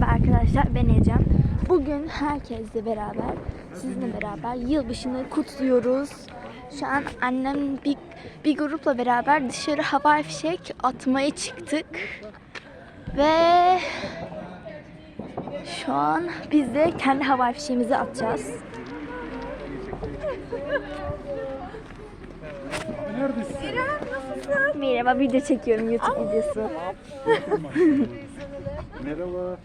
Merhaba arkadaşlar ben Ecem. Bugün herkesle beraber, sizinle beraber yılbaşını kutluyoruz. Şu an annem bir, bir grupla beraber dışarı havai fişek atmaya çıktık. Ve şu an biz de kendi havai fişeğimizi atacağız. Merhaba video çekiyorum YouTube videosu. Merhaba.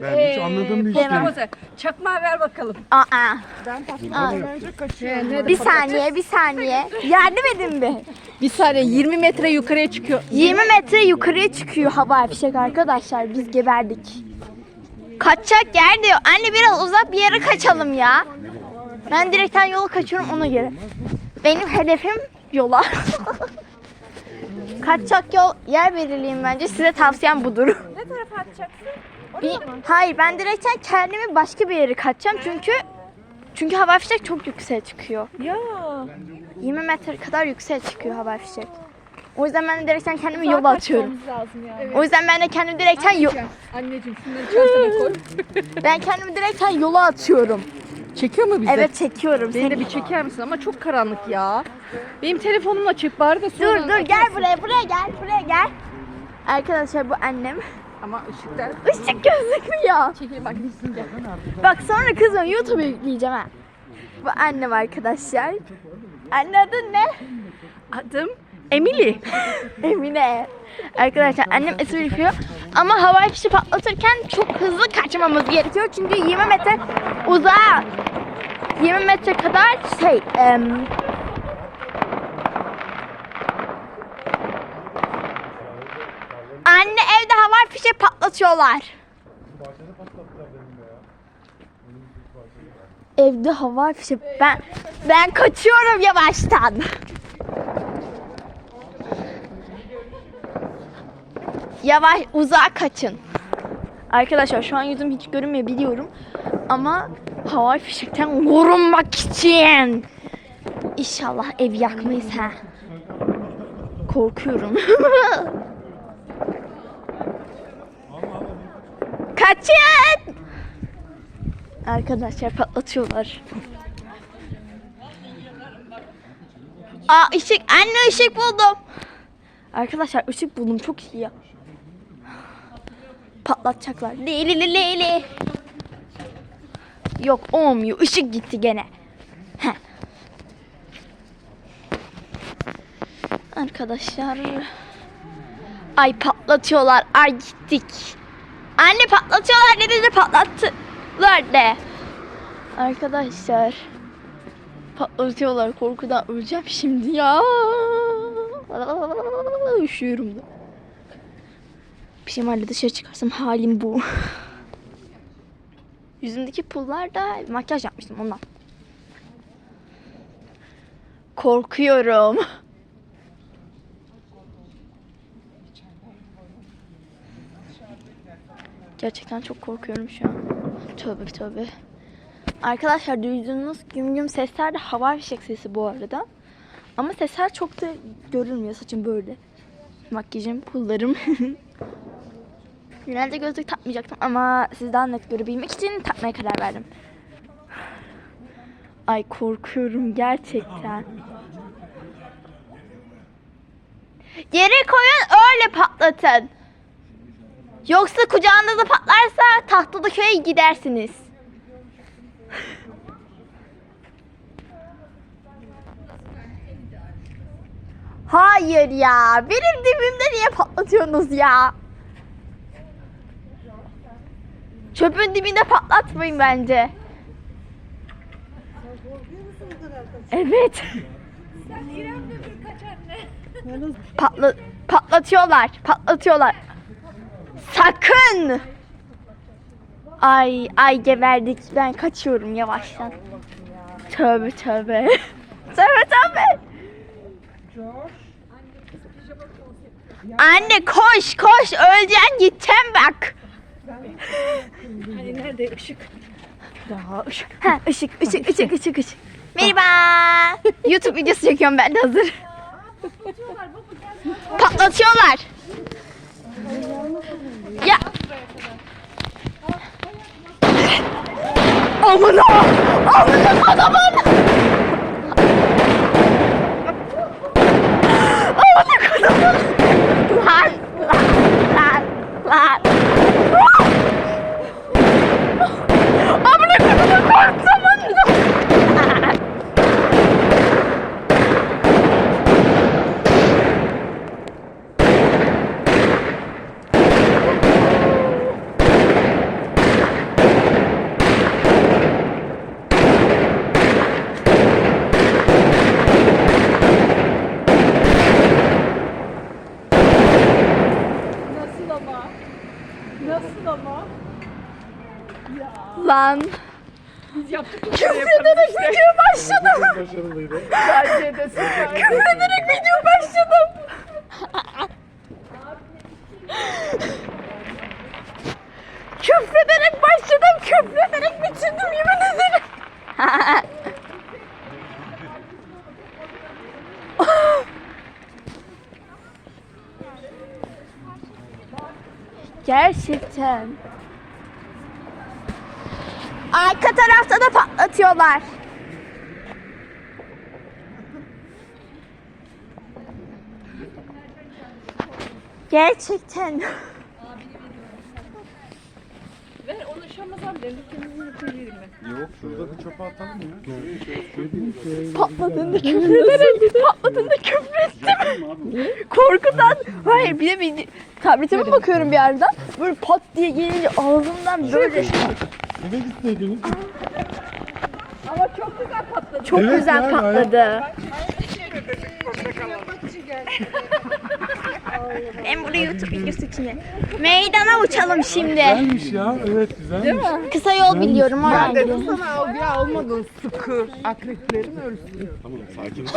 Ben hiç anladığım bir iş değil. Ramazan, çakmağı ver bakalım. Aa. He, Bir saniye, bir saniye. Yardım edin bir. Bir saniye 20 metre yukarıya çıkıyor. 20 metre yukarıya çıkıyor hava fişek arkadaşlar. Biz geberdik. Kaçacak yer diyor. Anne biraz uzak bir yere kaçalım ya. Ben direkten yola kaçıyorum ona göre. Benim hedefim yola. Kaçacak yol yer belirleyeyim bence. Size tavsiyem budur. Ne tarafa atacaksın? Bir, hayır ben direkten kendimi başka bir yere kaçacağım çünkü çünkü hava fişek çok yükseğe çıkıyor. Ya. 20 metre kadar yükseğe çıkıyor hava fişek. O yüzden ben de direkten kendimi yola atıyorum. lazım ya. O yüzden ben de kendimi direkten yo- Anneciğim şunları çantana koy. ben kendimi direkten yola atıyorum. Çekiyor mu bizi? Evet çekiyorum Beni de seni. bir çeker misin? Ama çok karanlık ya. Benim telefonumla çek bari da sonra. Dur dur gel buraya buraya gel buraya gel. Arkadaşlar bu annem. Ama ışıklar. Işık gözükmüyor. Çekil bak gitsin gel. Bak sonra kızım YouTube'a yükleyeceğim ha. Bu annem arkadaşlar. Anne adın ne? Adım Emily. Emine. Arkadaşlar annem esir yapıyor. Ama havai fişi patlatırken çok hızlı kaçmamız gerekiyor. Çünkü 20 metre uzağa 20 metre kadar şey em, Anne evde havai fişe patlatıyorlar. Evde havai fişe ben ben kaçıyorum yavaştan. Yavaş uzağa kaçın. Arkadaşlar şu an yüzüm hiç görünmüyor biliyorum. Ama havai fişekten korunmak için. İnşallah ev yakmayız ha. Korkuyorum. Kaçın! Arkadaşlar patlatıyorlar. Aa ışık, anne ışık buldum. Arkadaşlar ışık buldum çok iyi ya. Patlatacaklar. Leyli li leyli. Yok olmuyor. Işık gitti gene. Heh. Arkadaşlar. Ay patlatıyorlar. Ay gittik. Anne patlatıyorlar dedi de patlattılar de. Arkadaşlar. Patlatıyorlar. Korkudan öleceğim şimdi ya. Üşüyorum da. Pijamayla dışarı çıkarsam halim bu. Yüzümdeki pullar da makyaj yapmıştım ondan. Korkuyorum. Gerçekten çok korkuyorum şu an. Tövbe tövbe. Arkadaşlar duyduğunuz güm güm sesler de hava fişek sesi bu arada. Ama sesler çok da görülmüyor saçım böyle. Makyajım, pullarım. Genelde gözlük takmayacaktım ama siz daha net görebilmek için takmaya karar verdim. Ay korkuyorum gerçekten. Yere koyun öyle patlatın. Yoksa kucağınızda patlarsa tahtalı köye gidersiniz. Hayır ya. Benim dibimde niye patlatıyorsunuz ya? Çöpün dibinde patlatmayın bence. Evet. Patla patlatıyorlar. Patlatıyorlar. Sakın. Ay ay geberdik. Ben kaçıyorum yavaştan. Tövbe tövbe. tövbe tövbe. Anne koş koş öleceksin gideceğim bak hani nerede ışık? Daha ışık. Ha ışık, ışık, şey. ışık, ışık, ışık. Merhaba. YouTube videosu çekiyorum ben de hazır. Patlatıyorlar. ya. Amına! Amına adamın! Amına adamın! Lan! Lan! Lan! Lan! Lan! Biz yaptık. Küfrederek video başladım. Başarılıydı. Bence de süper. Küfrederek video başladım. Küfrederek başladım. Küfrederek bitirdim yemin ederim. Gerçekten. Arka tarafta da patlatıyorlar. Gerçekten. Ver onu şamazan dedim. Kendimi koyayım ben. Yok şurada bir çöpe atalım ya. Patladığında küfür ederek, patladığında küfür ettim. Korkudan. Hayır bir de bir tabletime bakıyorum bir yerden. Böyle pat diye gelince ağzımdan böyle Eve gitseydiniz. Ama çok güzel patladı. çok Evet güzel ya, patladı. Ben buraya YouTube videosu için. Meydana uçalım şimdi. Güzelmiş ya. Evet güzelmiş. Kısa yol biliyorum oradan dedim sana o ya olmadı sıkı. Akreplerim ölsün. Tamam sakin ol.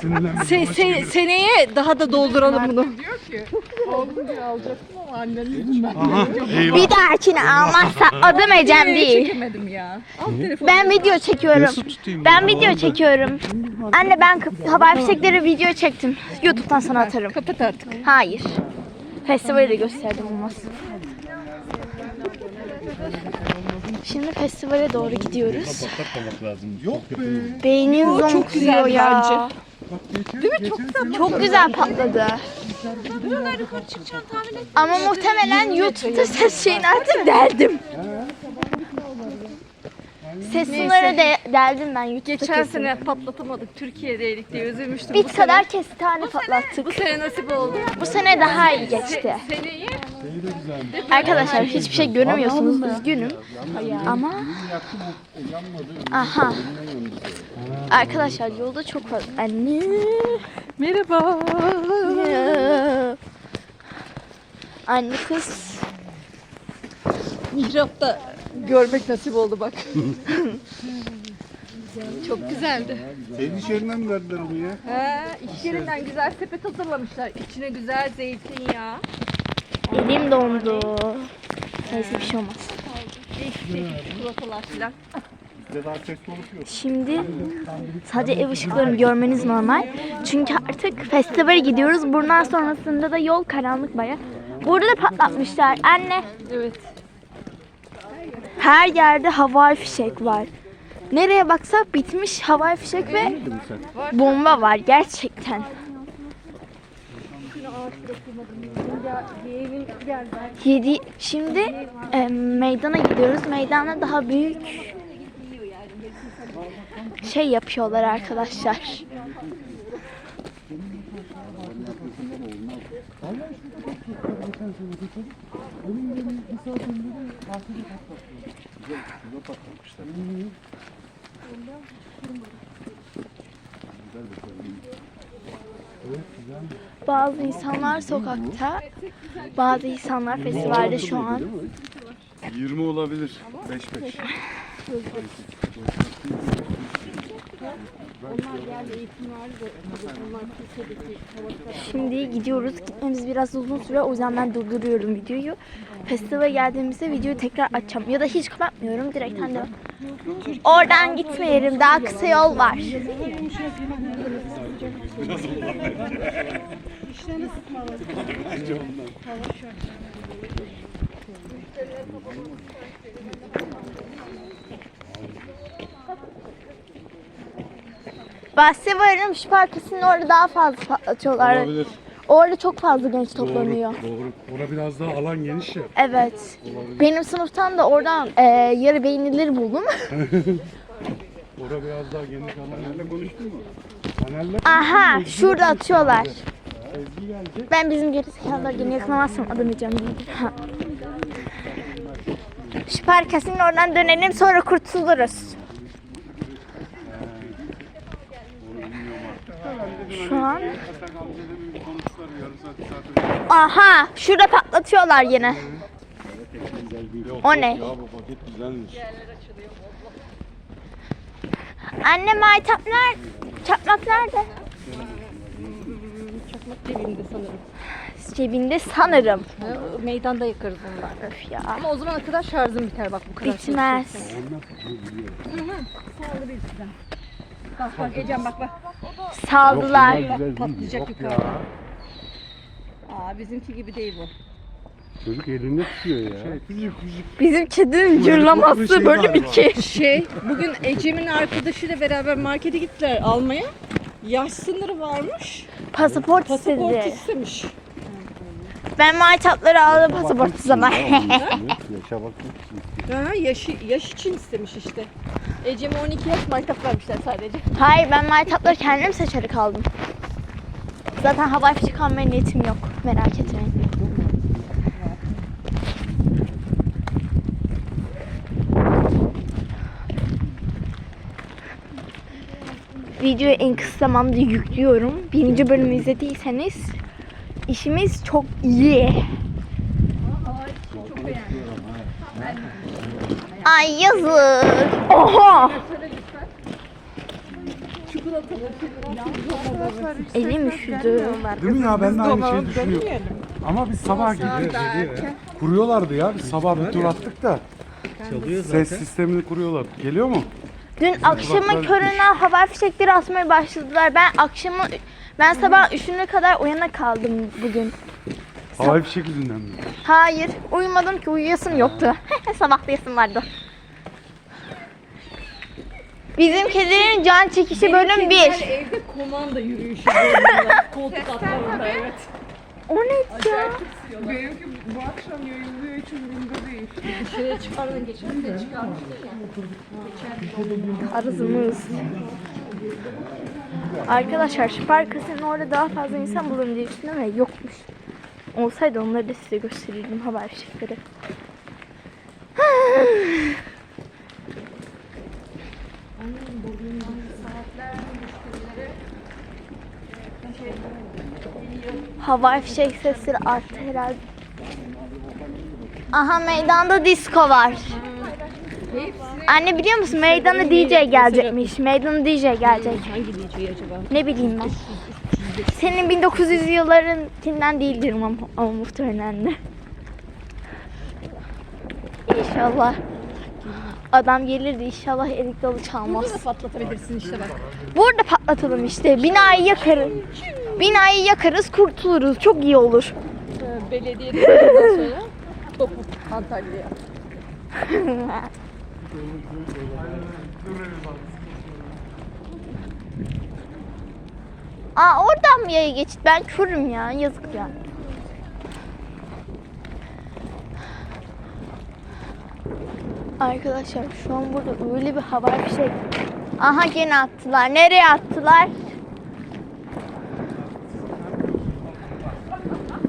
Sinirlenme. Se, se, seneye daha da dolduralım bunu. Diyor ki oğlum diye alacaktım Bir dahakine almazsa adım Ecem değil. Çekemedim ya. Al telefonu. Ben video çekiyorum. Nasıl tutayım? Ben video çekiyorum. Anne ben kı- havai fişekleri video çektim. YouTube'dan sana atarım. Kapat artık. Hayır. Festivali de gösterdim olmaz. Şimdi festivale doğru gidiyoruz. Yok be. Beynim çok zonkluyor güzel ya. bence. Değil mi? Çok güzel. Çok güzel patladı. Ama muhtemelen YouTube'da ses şeyini artık deldim. Ses sınırı de deldim ben YouTube'da Geçen kesin. sene patlatamadık. Türkiye'deydik diye üzülmüştüm. Bir Bu sene- kadar kestane patlattık. Bu sene nasip oldu. Bu sene daha iyi geçti. Seneyi. Arkadaşlar hiçbir şey göremiyorsunuz üzgünüm. Ama aha. Arkadaşlar yolda çok fazla anne. Merhaba. Anne kız. Mihrap'ta görmek nasip oldu bak. Çok güzeldi. Senin iş yerinden mi verdiler onu ya? He, iş yerinden güzel sepet hazırlamışlar. İçine güzel zeytinyağı. Elim dondu. Neyse bir şey olmaz. Değişik değişik çikolatalar filan. Şimdi sadece ev ışıklarını görmeniz normal. Çünkü artık festivale gidiyoruz. Bundan sonrasında da yol karanlık baya. Burada da patlatmışlar. Anne Evet. her yerde havai fişek var. Nereye baksak bitmiş havai fişek ve bomba var gerçekten. Yedi, şimdi e, meydana gidiyoruz. Meydana daha büyük şey yapıyorlar arkadaşlar. Bazı insanlar sokakta, bazı insanlar festivalde şu an. 20 olabilir. 5-5. Şimdi gidiyoruz. Gitmemiz biraz uzun süre. O yüzden ben durduruyorum videoyu. Festivale geldiğimizde videoyu tekrar açacağım. Ya da hiç kapatmıyorum. Direkt hani oradan gitmeyelim. Daha kısa yol var. Bahse varım şu parkasının orada daha fazla patlatıyorlar. Olabilir. Orada çok fazla genç toplanıyor. Doğru, doğru. Ora biraz daha alan geniş ya. Evet. Benim sınıftan da oradan e, yarı beğenilir buldum. Ora biraz daha geniş alan. Nerede konuştun mu? Taner'le Aha şurada atıyorlar. Ezgi gelecek. Ben bizim gerizekalıları gene yakalamazsam adamayacağım. Şu parkasının oradan dönelim sonra kurtuluruz. Şu an Yasak amcaların bir konuştular bir yarım saat, bir saat önce. Aha şurada patlatıyorlar yine. O ne? Anne maytaplar, çakmak nerede? Çakmak cebinde sanırım. Cebinde sanırım. Ha, Meydanda yakarız onları. Öf ya. Ama o zamana kadar şarjım biter bak bu kadar. şey Bitmez. Bak bak Ecem bak bak. Saldılar. Patlayacak Yok yukarı. ya. Aa bizimki gibi değil bu. Çocuk elinde tutuyor ya. Şey, küçük küçük. Bizim kedinin cırlaması şey bölüm galiba. 2. Şey bugün Ecem'in arkadaşıyla beraber markete gittiler almaya. Yaş sınırı varmış. Pasaport Pasaport istedi. istemiş. Ben maytapları aldım pasaportsuz zaman. Yaşa bak. Ha, yaşı, yaş için istemiş işte. Ecem'e 12 yaş maytap vermişler sadece. Hayır ben maytapları kendim seçerek aldım. Zaten havai fişek almaya niyetim yok. Merak etmeyin. Videoyu en kısa zamanda yüklüyorum. Birinci bölümü izlediyseniz işimiz çok iyi. Ay yazık. Oha. Elim üşüdü. Değil mi ya ben de aynı şeyi düşünüyorum. Ama biz sabah gidiyoruz. Kuruyorlardı ya. Biz sabah bir tur attık da. Ses sistemini kuruyorlar. Geliyor mu? Dün akşamın körüne hava fişekleri atmaya başladılar. Ben akşamın ben sabah üçüne kadar uyana kaldım bugün. Havai fişek yüzünden mi? Hayır, uyumadım ki uyuyasım yoktu. Sabahlayasım vardı. Bizim kedilerin can çekişi bölüm 1. Evde komanda yürüyüşü böyle koltuk atlarında evet. O ne ya? Benimki bu akşam yayınlıyor hiç umurumda değil. Dışarıya çıkardın geçen de çıkarmıştın ya. Arızımız. Arkadaşlar şu parkasının orada daha fazla insan bulun diye düşündüm ve yokmuş. Olsaydı onları da size gösterirdim haber fişekleri. Havai fişek sesleri arttı herhalde. Aha meydanda disco var. Anne biliyor musun meydana DJ gelecekmiş. Meydana DJ gelecek. Hangi DJ acaba? Ne bileyim ben. Senin 1900 yıllarınkinden değildir ama, ama muhtemelen de. İnşallah. Adam gelirdi inşallah erik dalı Burada çalmaz. da patlatabilirsin işte bak. Burada patlatalım işte. Binayı yakarız. Binayı yakarız kurtuluruz. Çok iyi olur. Ee, Belediyede sonra topu Antalya'ya. Aa oradan mı yaya geçit? Ben körüm ya. Yazık ya. Arkadaşlar şu an burada öyle bir hava bir şey. Aha gene attılar. Nereye attılar?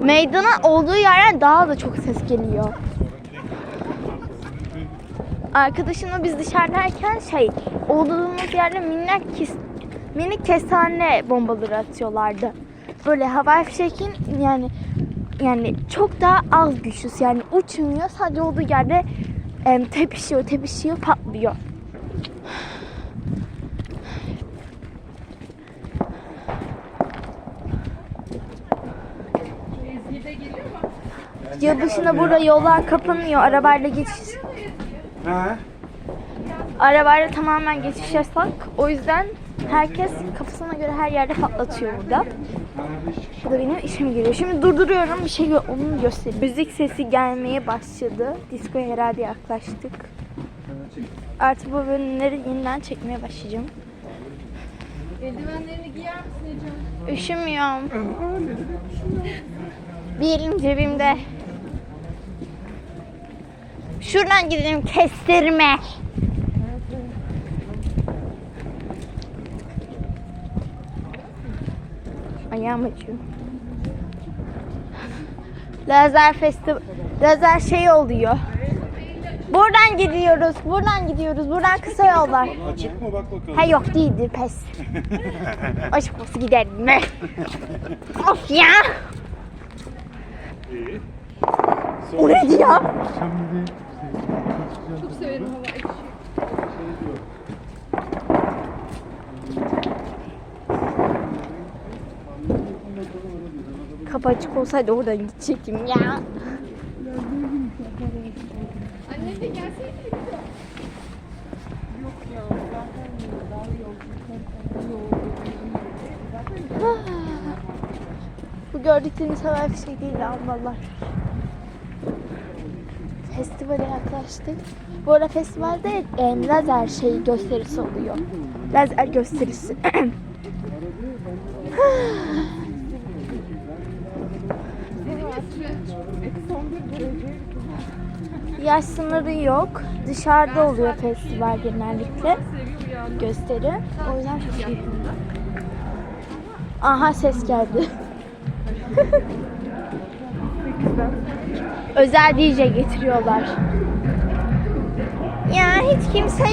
Meydanın olduğu yerden daha da çok ses geliyor. Arkadaşımla biz dışarıdayken şey olduğumuz yerde minnak kes, minik kestane bombaları atıyorlardı. Böyle havai fişekin yani yani çok daha az güçlüsü yani uçmuyor sadece olduğu yerde em, tepişiyor tepişiyor patlıyor. Yılbaşında burada yollar kapanıyor. Arabayla geçiş He. Arabayla tamamen geçiş yasak. O yüzden herkes kafasına göre her yerde patlatıyor burada. Bu da benim işime geliyor. Şimdi durduruyorum bir şey gö- onu göstereyim. Müzik sesi gelmeye başladı. Diskoya herhalde yaklaştık. Artık bu bölümleri yeniden çekmeye başlayacağım. Eldivenlerini giyer misin Ecem? Üşümüyorum. Bir elim cebimde. Şuradan gidelim kestirme. Acıyor. Lazer festival, lazer şey oluyor. Buradan gidiyoruz, buradan gidiyoruz, buradan kısa yollar. Açık mı bak bakalım. Ha yok değildir pes. Aşk olsun gidelim mi? of ya. O neydi ya? Şimdi Çok severim hava ekşi. Kapı açık olsaydı oradan gidecektim ya. Annem de gelseydi. Bu gördükleriniz havai fişek değil almalar. Festivale yaklaştık. Bu arada festivalde e, lazer şey gösterisi oluyor. Lazer gösterisi. Yaş sınırı yok. Dışarıda oluyor festival genellikle. Gösteri. O yüzden çok iyi. Aha ses geldi. Özel DJ getiriyorlar. Ya hiç kimse